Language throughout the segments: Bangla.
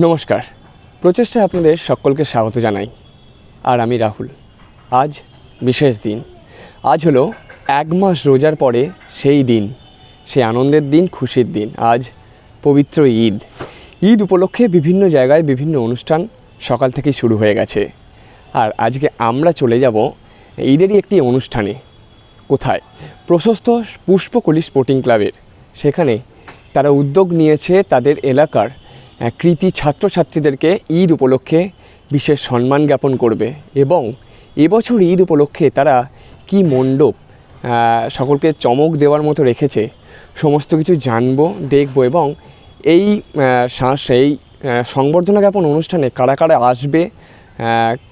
নমস্কার। প্রচেষ্টায় আপনাদের সকলকে স্বাগত জানাই। আর আমি রাহুল। আজ বিশেষ দিন। আজ হলো এক মাস রোজার পরে সেই দিন, সেই আনন্দের দিন, খুশির দিন। আজ পবিত্র ঈদ। ঈদ উপলক্ষে বিভিন্ন জায়গায় বিভিন্ন অনুষ্ঠান সকাল থেকেই শুরু হয়ে গেছে। আর আজকে আমরা চলে যাব ঈদেরই একটি অনুষ্ঠানে। কোথায়? প্রশস্ত পুষ্পকলি স্পোর্টিং ক্লাবের। সেখানে তারা উদ্যোগ নিয়েছে তাদের এলাকার কৃতি ছাত্রছাত্রীদেরকে ঈদ উপলক্ষে বিশেষ সম্মান জ্ঞাপন করবে এবং এবছর ঈদ উপলক্ষে তারা কি মণ্ডপ সকলকে চমক দেওয়ার মতো রেখেছে, সমস্ত কিছু জানব, দেখব এবং এই এই সংবর্ধনা জ্ঞাপন অনুষ্ঠানে কারা কারা আসবে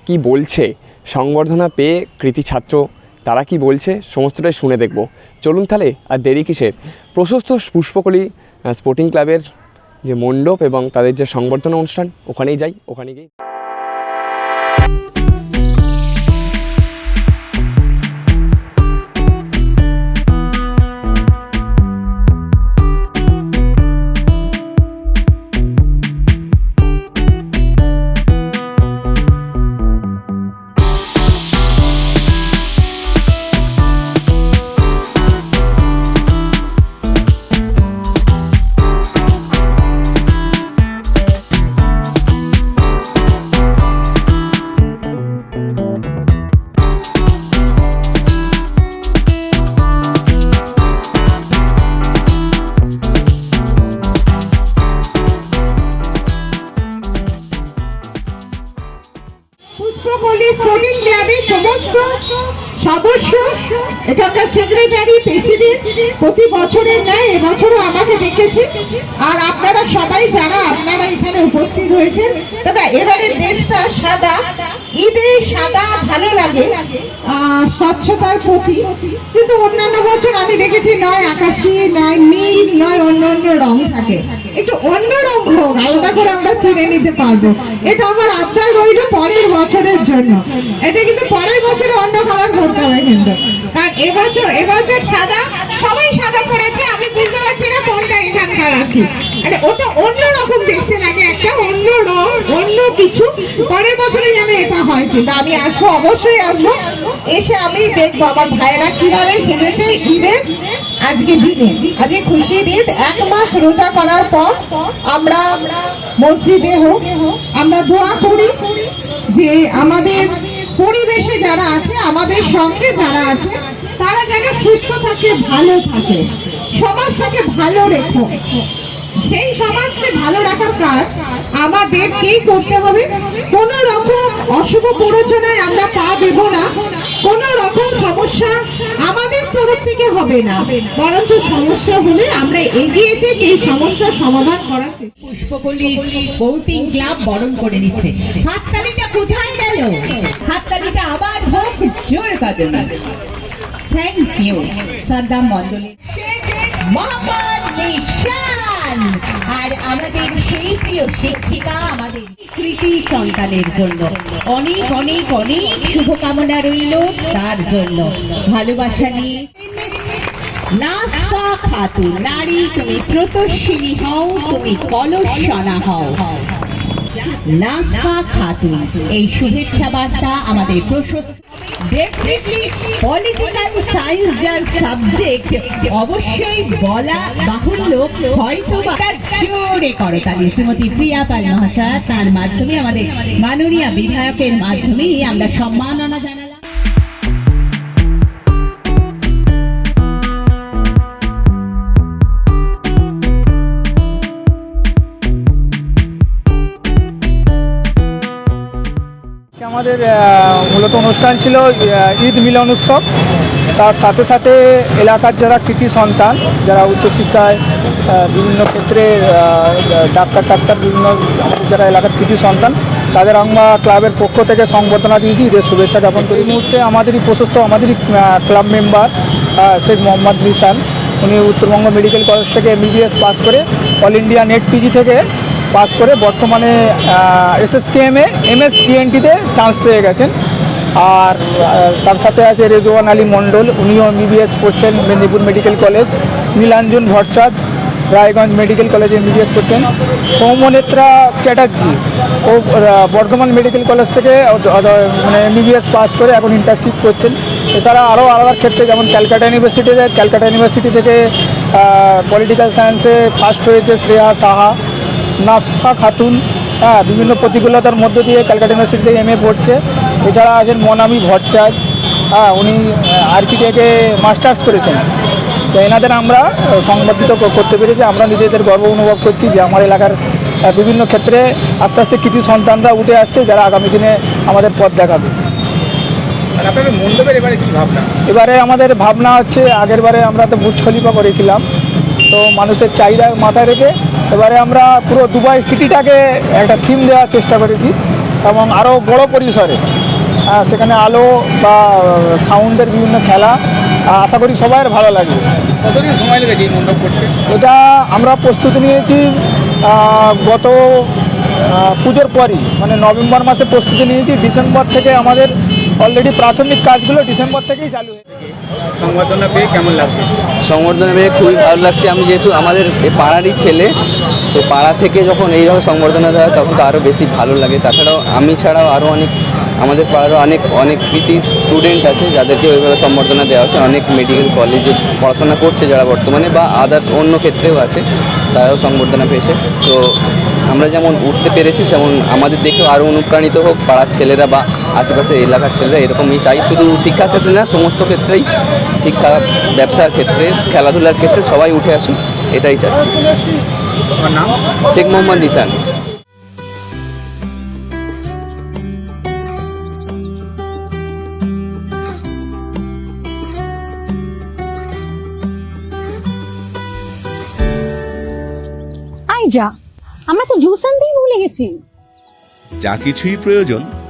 কি বলছে, সংবর্ধনা পেয়ে কৃতি ছাত্র তারা কি বলছে, সমস্তটাই শুনে দেখব। চলুন তাহলে আর দেরি কিসের? প্রশস্ত পুষ্পকলি স্পোর্টিং ক্লাবের যে মণ্ডপ এবং তাদের যে সংবর্ধনা অনুষ্ঠান ওখানেই যাই ওখানে গিয়ে সদস্য এখানকার সেক্রেটারি প্রেসিডেন্ট প্রতি বছরের ন্যায় এবছরও আমাকে ডেকেছে। আর আপনারা সবাই যারা আপনারা এখানে উপস্থিত হয়েছেন দাদা এবারের দেশটা সাদা, ঈদে সাদা ভালো লাগে স্বচ্ছতার প্রতি। কিন্তু অন্যান্য বছর আমি দেখেছি, নয় আকাশি, নয় নীল, নয় অন্য অন্য রং থাকে। একটু অন্য রং হোক আলাদা করে আমরা চিনে নিতে পারব। এটা আমার আবদার রইল পরের বছরের জন্য। এটা কিন্তু পরের বছরে অন্য কালার করতে হবে কিন্তু। এবছর এবছর সাদা, সবাই সাদা পড়েছে, আমি বুঝতে পারছি না কোনটা এখানকার রাখি আরে, ওটা অন্য রকম দেখতে লাগে একটা, অন্য রং, অন্য কিছু। পরের বছরে যেন এটা হয় কিন্তু আমি আসব, অবশ্যই আসব। এসে আমি দেখব, আমার ভাইয়েরা কীভাবে সেজেছে ঈদের আজকে দিনে। আজকে খুশির ঈদ, এক মাস রোজা করার পর আমরা মসজিদে হোক, আমরা দোয়া করি যে আমাদের পরিবেশে যারা আছে, আমাদের সঙ্গে যারা আছে তারা যেন সুস্থ থাকে, ভালো থাকে। সমাজটাকে ভালো রেখো। সেই সমাজকে ভালো রাখার কাজ আমাদের কি করতে হবে? কোন রকম অশুভ প্ররোচনায় আমরা পা দেব না। কোন রকম সমস্যা আমাদের তরফ থেকে হবে না। বরঞ্চ সমস্যা হলে আমরা এগিয়ে এসে সেই সমস্যার সমাধান করার পুষ্পকলি স্পোর্টিং ক্লাব বরণ করে নিচ্ছে। হাততালিটা কোথায় গেল? হাততালিটা আবার হোক, জোর কদম থ্যাংক ইউ সাদ্দাম মন্ডলী মোহাম্মদ নিশান আর আমাদের সেই প্রিয় শিক্ষিকা আমাদের কৃতি সন্তানের জন্য। অনেক অনেক অনেক শুভকামনা রইল তার জন্য। ভালোবাসা নিয়ে। নাস্তা খাতুন নারী, তুমি স্রোতস্বিনী হও, তুমি কলসনা হও। নাস্তা খাতুন এই শুভেচ্ছা বার্তা আমাদের প্রশস্ত ডেফিনেটলি পলিটিক্যাল সায়েন্স যার সাবজেক্ট অবশ্যই বলা বাহুল্য। হয়তো জোরে করতালি শ্রীমতী প্রিয়া পাল মহাশয়, তার মাধ্যমে আমাদের মাননীয় বিধায়কের মাধ্যমেই আমরা সম্মাননা আমাদের মূলত অনুষ্ঠান ছিল ঈদ মিলন উৎসব। তার সাথে সাথে এলাকার যারা কৃতি সন্তান, যারা উচ্চশিক্ষায় বিভিন্ন ক্ষেত্রে ডাক্তার টাক্তার বিভিন্ন যারা এলাকার কৃতি সন্তান, তাদের আমরা ক্লাবের পক্ষ থেকে সংবর্ধনা দিয়েছি, ঈদের শুভেচ্ছা জ্ঞাপন করি। এই মুহূর্তে আমাদেরই প্রশস্ত, আমাদেরই ক্লাব মেম্বার শেখ মোহাম্মদ নিসান। উনি উত্তরবঙ্গ মেডিকেল কলেজ থেকে এমবিবিএস পাস করে অল ইন্ডিয়া নেট পিজি থেকে পাস করে বর্তমানে এসএসকেএমে এমএস পিএনটিতে চান্স পেয়ে গেছেন। আর তার সাথে আছে রেজওয়ান আলী মণ্ডল, উনিও এমবিবিএস করছেন Medinipur medical college Nilanjan Bhattacharya, Raiganj medical কলেজে এমবিবিএস করছেন। সৌমনেত্রা চ্যাটার্জি, ও বর্ধমান মেডিকেল কলেজ থেকে মানে এমবিবিএস পাস করে এখন ইন্টার্নশিপ করছেন। এছাড়া আরও আলাদা ক্ষেত্রে যেমন ক্যালকাটা ইউনিভার্সিটিতে ক্যালকাটা ইউনিভার্সিটি থেকে পলিটিক্যাল সায়েন্সে ফার্স্ট হয়েছে শ্রেয়া সাহা। নাফসা খাতুন হ্যাঁ বিভিন্ন প্রতিকূলতার মধ্য দিয়ে ক্যালকাটা ইউনিভার্সিটি থেকে এম এ পড়ছে। এছাড়া আছেন মনামি ভট্টাচার্য হ্যাঁ উনি আর্কিটেক্টে মাস্টার্স করেছেন। তো এনাদের আমরা সংবর্ধিত করতে পেরেছি। আমরা নিজেদের গর্ব অনুভব করছি যে আমার এলাকার বিভিন্ন ক্ষেত্রে আস্তে আস্তে কৃতি সন্তানরা উঠে আসছে যারা আগামী দিনে আমাদের পথ দেখাবে। এবারে আমাদের ভাবনা হচ্ছে আগের বারে আমরা তো বুর্জ খলিফা করেছিলাম। তো মানুষের চাহিদা মাথায় রেখে এবারে আমরা পুরো দুবাই সিটিটাকে একটা থিম দেওয়ার চেষ্টা করেছি এবং আরও বড় পরিসরে সেখানে আলো বা সাউন্ডের বিভিন্ন খেলা আশা করি সবার ভালো লাগবে। কতদিন সময় লেগেছে এই মণ্ডপ করতে? এটা আমরা প্রস্তুতি নিয়েছি গত পুজোর পরই মানে নভেম্বর মাসে প্রস্তুতি নিয়েছি ডিসেম্বর থেকে আমাদের অলরেডি প্রাথমিক কাজগুলো ডিসেম্বর থেকেই চালু হয়েছে সংবর্ধনা পেয়ে কেমন লাগছে? সংবর্ধনা পেয়ে খুবই ভালো লাগছে। আমি যেহেতু আমাদের এই পাড়ারই ছেলে তো পাড়া থেকে যখন এইভাবে সংবর্ধনা দেওয়া হয় তখন তো আরও বেশি ভালো লাগে। তাছাড়াও আমি ছাড়াও আরও অনেক আমাদের পাড়ারও অনেক অনেক কৃতি স্টুডেন্ট আছে যাদেরকে ওইভাবে সম্বর্ধনা দেওয়া হচ্ছে। অনেক মেডিকেল কলেজে পড়াশোনা করছে যারা বর্তমানে বা আদার্স অন্য ক্ষেত্রেও আছে তারাও সংবর্ধনা পেয়েছে। তো আমরা যেমন উঠতে পেরেছি যেমন আমাদের দেখেও আরও অনুপ্রাণিত হোক পাড়ার ছেলেরা বা আশেপাশের এলাকার ছেলেরা এরকমই চাই শুধু শিক্ষার ক্ষেত্রে না সমস্ত ক্ষেত্রেই শিক্ষা ব্যবসার ক্ষেত্রে খেলাধুলার ক্ষেত্রে সবাই উঠে আসুন এটাই চাচ্ছি। নাম? শেখ মোহাম্মদ ইসান আই যা আমরা তো জুস আনতেই ভুলে গেছি। যা কিছুই প্রয়োজন